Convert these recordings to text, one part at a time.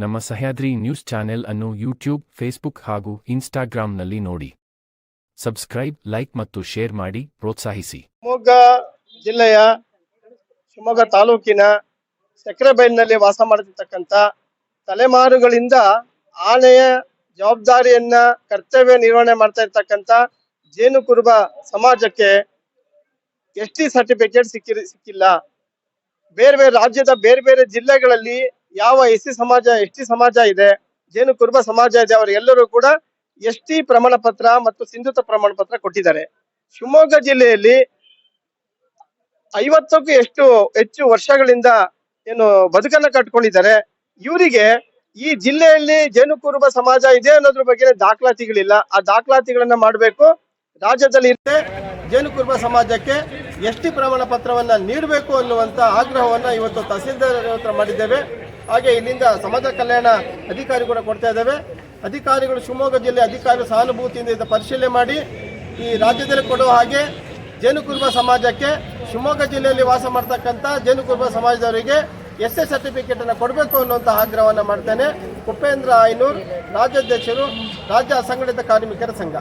ನಮ್ಮ Sahyadri news channel ಅನ್ನು YouTube, Facebook ಹಾಗೂ ಇನ್ಸ್ಟಾಗ್ರಾಂನಲ್ಲಿ ನೋಡಿ. ಸಬ್ಸ್ಕ್ರೈಬ್, ಲೈಕ್ ಮತ್ತು ಶೇರ್ ಮಾಡಿ, ಪ್ರೋತ್ಸಾಹಿಸಿ. ಶಿವಮೊಗ್ಗ ಜಿಲ್ಲೆಯ ಶಿವಮೊಗ್ಗ ತಾಲೂಕಿನ ಸಕ್ಕರೆಬೈಲಿನಲ್ಲಿ ವಾಸ ಮಾಡುತ್ತಿರ್ತಕ್ಕಂಥ ತಲೆಮಾರುಗಳಿಂದ ಆನೆಯ ಜವಾಬ್ದಾರಿಯನ್ನ ಕರ್ತವ್ಯ ನಿರ್ವಹಣೆ ಮಾಡ್ತಾ ಇರ್ತಕ್ಕಂಥ ಜೇನು ಕುರುಬ ಸಮಾಜಕ್ಕೆ ಎಸ್ ಟಿ ಸರ್ಟಿಫಿಕೇಟ್ ಸಿಕ್ಕಿ ಸಿಕ್ಕಿಲ್ಲ. ಬೇರೆ ಬೇರೆ ರಾಜ್ಯದ ಬೇರೆ ಬೇರೆ ಜಿಲ್ಲೆಗಳಲ್ಲಿ ಯಾವ ಎಸ್ ಸಿ ಸಮಾಜ ಎಸ್ ಸಮಾಜ ಇದೆ, ಜೇನು ಕುರುಬ ಸಮಾಜ ಇದೆ ಅವರೆಲ್ಲರೂ ಕೂಡ ಎಸ್ ಟಿ ಪ್ರಮಾಣ ಪತ್ರ ಮತ್ತು ಸಿಂಧುತ್ವ ಪ್ರಮಾಣ ಪತ್ರ ಕೊಟ್ಟಿದ್ದಾರೆ. ಶಿವಮೊಗ್ಗ ಜಿಲ್ಲೆಯಲ್ಲಿ ಐವತ್ತಕ್ಕೂ ಎಷ್ಟು ಹೆಚ್ಚು ವರ್ಷಗಳಿಂದ ಏನು ಬದುಕನ್ನ ಕಟ್ಕೊಂಡಿದ್ದಾರೆ. ಇವರಿಗೆ ಈ ಜಿಲ್ಲೆಯಲ್ಲಿ ಜೇನು ಕುರುಬ ಸಮಾಜ ಇದೆ ಅನ್ನೋದ್ರ ಬಗ್ಗೆ ದಾಖಲಾತಿಗಳಿಲ್ಲ. ಆ ದಾಖಲಾತಿಗಳನ್ನ ಮಾಡಬೇಕು. ರಾಜ್ಯದಲ್ಲಿ ಇರುತ್ತೆ ಜೇನು ಕುರುಬ ಸಮಾಜಕ್ಕೆ ಎಸ್ ಟಿ ಪ್ರಮಾಣ ಪತ್ರವನ್ನ ನೀಡಬೇಕು ಅನ್ನುವಂತ ಆಗ್ರಹವನ್ನ ಇವತ್ತು ತಹಸೀಲ್ದಾರ್ ಹತ್ರ ಮಾಡಿದ್ದೇವೆ. ಹಾಗೆ ಇಲ್ಲಿಂದ ಸಮಾಜ ಕಲ್ಯಾಣ ಅಧಿಕಾರಿ ಕೂಡ ಕೊಡ್ತಾ ಇದ್ದಾವೆ. ಅಧಿಕಾರಿಗಳು ಶಿವಮೊಗ್ಗ ಜಿಲ್ಲೆ ಅಧಿಕಾರಿ ಸಹಾನುಭೂತಿಯಿಂದ ಪರಿಶೀಲನೆ ಮಾಡಿ ಈ ರಾಜ್ಯದಲ್ಲಿ ಕೊಡುವ ಹಾಗೆ ಜೇನು ಕುರುಬ ಸಮಾಜಕ್ಕೆ ಶಿವಮೊಗ್ಗ ಜಿಲ್ಲೆಯಲ್ಲಿ ವಾಸ ಮಾಡ್ತಕ್ಕಂಥ ಜೇನು ಕುರುಬ ಸಮಾಜದವರಿಗೆ ಎಸ್ ಎ ಸರ್ಟಿಫಿಕೇಟ್ ಅನ್ನು ಕೊಡಬೇಕು ಅನ್ನುವಂಥ ಆಗ್ರಹವನ್ನು ಮಾಡ್ತೇನೆ. ಉಪೇಂದ್ರ ಐನೂರ್ ರಾಜ್ಯಾಧ್ಯಕ್ಷರು, ರಾಜ್ಯ ಅಸಂಘಟಿತ ಕಾರ್ಮಿಕರ ಸಂಘ.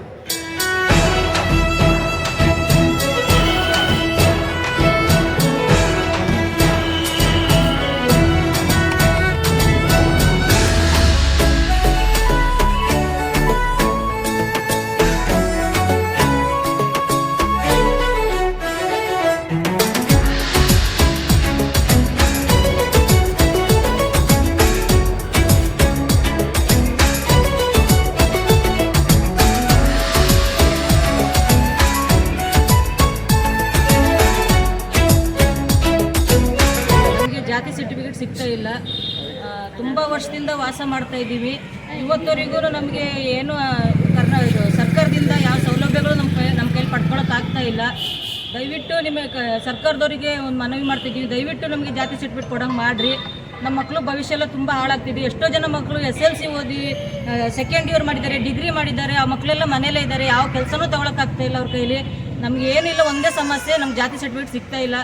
ಸಿಗ್ತಾ ಇಲ್ಲ. ತುಂಬ ವರ್ಷದಿಂದ ವಾಸ ಮಾಡ್ತಾ ಇದ್ದೀವಿ. ಇವತ್ತವರೆಗೂ ನಮಗೆ ಏನು ಕರ್ನ, ಇದು ಸರ್ಕಾರದಿಂದ ಯಾವ ಸೌಲಭ್ಯಗಳು ನಮ್ಮ ಕೈ, ನಮ್ಮ ಕೈಲಿ ಪಡ್ಕೊಳಕ್ಕೆ ಆಗ್ತಾ ಇಲ್ಲ. ದಯವಿಟ್ಟು ನಿಮಗೆ ಸರ್ಕಾರದವರಿಗೆ ಒಂದು ಮನವಿ ಮಾಡ್ತಿದ್ದೀವಿ ದಯವಿಟ್ಟು ನಮಗೆ ಜಾತಿ ಸರ್ಟಿಫಿಕೇಟ್ ಕೊಡೋಂಗೆ ಮಾಡಿರಿ. ನಮ್ಮ ಮಕ್ಕಳು ಭವಿಷ್ಯ ಎಲ್ಲ ತುಂಬ ಹಾಳಾಗ್ತಿದೆ. ಎಷ್ಟೋ ಜನ ಮಕ್ಕಳು ಎಸ್ ಎಲ್ ಸಿ ಓದಿ ಸೆಕೆಂಡ್ ಇಯರ್ ಮಾಡಿದ್ದಾರೆ ಡಿಗ್ರಿ ಮಾಡಿದ್ದಾರೆ. ಆ ಮಕ್ಕಳೆಲ್ಲ ಮನೇಲೇ ಇದ್ದಾರೆ. ಯಾವ ಕೆಲಸನೂ ತಗೊಳಕ್ಕಾಗ್ತಾ ಇಲ್ಲ ಅವ್ರ ಕೈಲಿ. ನಮ್ಗೆ ಏನಿಲ್ಲ, ಒಂದೇ ಸಮಸ್ಯೆ. ನಮ್ಗೆ ಜಾತಿ ಸರ್ಟಿಫಿಕೇಟ್ ಸಿಗ್ತಾ ಇಲ್ಲ.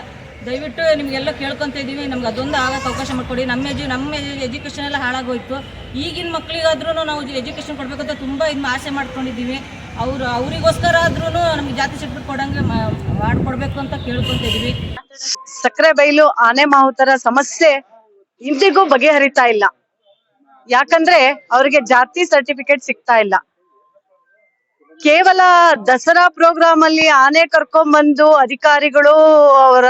ದಯವಿಟ್ಟು ನಿಮಗೆಲ್ಲ ಕೇಳ್ಕೊತ ಇದ್ದೀವಿ ನಮ್ಗೆ ಅದೊಂದು ಆಗಕ್ಕೆ ಅವಕಾಶ ಮಾಡಿಕೊಡಿ. ನಮ್ಮ ಎಜು, ನಮ್ಮ ಎಜುಕೇಷನ್ ಎಲ್ಲ ಹಾಳಾಗೋಯ್ತು. ಈಗಿನ ಮಕ್ಕಳಿಗಾದ್ರೂ ನಾವು ಎಜುಕೇಷನ್ ಕೊಡಬೇಕಂತ ತುಂಬ ಇದು ಆಸೆ ಮಾಡ್ಕೊಂಡಿದ್ದೀವಿ. ಅವರು, ಅವರಿಗೋಸ್ಕರ ಆದ್ರೂ ನಮ್ಗೆ ಜಾತಿ ಸರ್ಟಿಫಿಕೇಟ್ ಕೊಡಂಗೆ ಮಾಡ್ಕೊಡ್ಬೇಕು ಅಂತ ಕೇಳ್ಕೊತ ಇದ್ದೀವಿ ಸಕ್ಕರೆ ಬೈಲು, ಆನೆ ಮಾವುತರ ಸಮಸ್ಯೆ ಇಂದಿಗೂ ಬಗೆಹರಿತಾ ಇಲ್ಲ. ಯಾಕಂದ್ರೆ ಅವರಿಗೆ ಜಾತಿ ಸರ್ಟಿಫಿಕೇಟ್ ಸಿಗ್ತಾ ಇಲ್ಲ. ಕೇವಲ ದಸರಾ ಪ್ರೋಗ್ರಾಮ್ ಅಲ್ಲಿ ಆನೆ ಕರ್ಕೊಂಡ್ಬಂದು ಅಧಿಕಾರಿಗಳು ಅವರ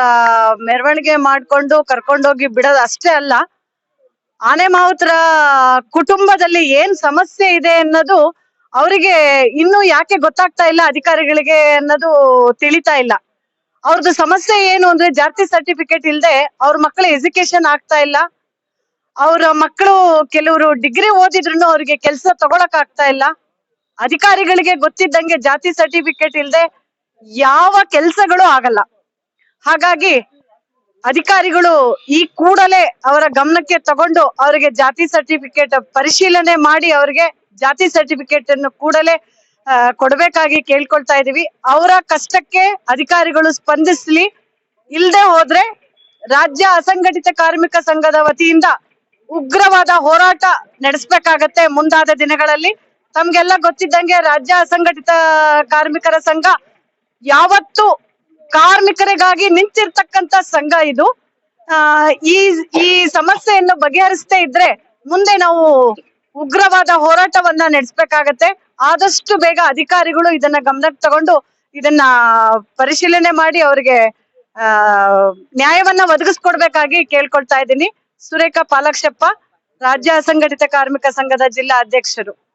ಮೆರವಣಿಗೆ ಮಾಡ್ಕೊಂಡು ಕರ್ಕೊಂಡೋಗಿ ಬಿಡೋದು ಅಷ್ಟೇ ಅಲ್ಲ, ಆನೆ ಮಾವುತರ ಕುಟುಂಬದಲ್ಲಿ ಏನ್ ಸಮಸ್ಯೆ ಇದೆ ಅನ್ನೋದು ಅವರಿಗೆ ಇನ್ನೂ ಯಾಕೆ ಗೊತ್ತಾಗ್ತಾ ಇಲ್ಲ, ಅಧಿಕಾರಿಗಳಿಗೆ ಅನ್ನೋದು ತಿಳಿತಾ ಇಲ್ಲ. ಅವ್ರದ್ದು ಸಮಸ್ಯೆ ಏನು ಅಂದ್ರೆ ಜಾತಿ ಸರ್ಟಿಫಿಕೇಟ್ ಇಲ್ಲದೆ ಅವ್ರ ಮಕ್ಕಳ ಎಜುಕೇಶನ್ ಆಗ್ತಾ ಇಲ್ಲ. ಅವ್ರ ಮಕ್ಕಳು ಕೆಲವರು ಡಿಗ್ರಿ ಓದಿದ್ರು ಅವ್ರಿಗೆ ಕೆಲಸ ತಗೊಳಕ್ ಆಗ್ತಾ ಇಲ್ಲ. ಅಧಿಕಾರಿಗಳಿಗೆ ಗೊತ್ತಿದ್ದಂಗೆ ಜಾತಿ ಸರ್ಟಿಫಿಕೇಟ್ ಇಲ್ಲದೆ ಯಾವ ಕೆಲಸಗಳು ಆಗಲ್ಲ. ಹಾಗಾಗಿ ಅಧಿಕಾರಿಗಳು ಈ ಕೂಡಲೇ ಅವರ ಗಮನಕ್ಕೆ ತಗೊಂಡು ಅವರಿಗೆ ಜಾತಿ ಸರ್ಟಿಫಿಕೇಟ್ ಪರಿಶೀಲನೆ ಮಾಡಿ ಅವರಿಗೆ ಜಾತಿ ಸರ್ಟಿಫಿಕೇಟ್ ಅನ್ನು ಕೂಡಲೇ ಕೊಡಬೇಕಾಗಿ ಕೇಳ್ಕೊಳ್ತಾ ಇದೀವಿ. ಅವರ ಕಷ್ಟಕ್ಕೆ ಅಧಿಕಾರಿಗಳು ಸ್ಪಂದಿಸ್ಲಿ. ಇಲ್ಲದೆ ಹೋದ್ರೆ ರಾಜ್ಯ ಅಸಂಘಟಿತ ಕಾರ್ಮಿಕ ಸಂಘದ ವತಿಯಿಂದ ಉಗ್ರವಾದ ಹೋರಾಟ ನಡೆಸಬೇಕಾಗತ್ತೆ ಮುಂದಾದ ದಿನಗಳಲ್ಲಿ. ತಮ್ಗೆಲ್ಲ ಗೊತ್ತಿದ್ದಂಗೆ ರಾಜ್ಯ ಅಸಂಘಟಿತ ಕಾರ್ಮಿಕರ ಸಂಘ ಯಾವತ್ತು ಕಾರ್ಮಿಕರಿಗಾಗಿ ನಿಂತಿರ್ತಕ್ಕಂತ ಸಂಘ ಇದು. ಈ ಈ ಸಮಸ್ಯೆಯನ್ನು ಬಗೆಹರಿಸದೇ ಇದ್ರೆ ಮುಂದೆ ನಾವು ಉಗ್ರವಾದ ಹೋರಾಟವನ್ನ ನಡೆಸಬೇಕಾಗತ್ತೆ. ಆದಷ್ಟು ಬೇಗ ಅಧಿಕಾರಿಗಳು ಇದನ್ನ ಗಮನಕ್ಕೆ ತಗೊಂಡು ಇದನ್ನ ಪರಿಶೀಲನೆ ಮಾಡಿ ಅವ್ರಿಗೆ, ಆ, ನ್ಯಾಯವನ್ನ ಒದಗಿಸ್ಕೊಡ್ಬೇಕಾಗಿ ಕೇಳ್ಕೊಳ್ತಾ ಇದ್ದೀನಿ. ಸುರೇಖಾ ಪಾಲಾಕ್ಷಪ್ಪ, ರಾಜ್ಯ ಅಸಂಘಟಿತ ಕಾರ್ಮಿಕ ಸಂಘದ ಜಿಲ್ಲಾ ಅಧ್ಯಕ್ಷರು.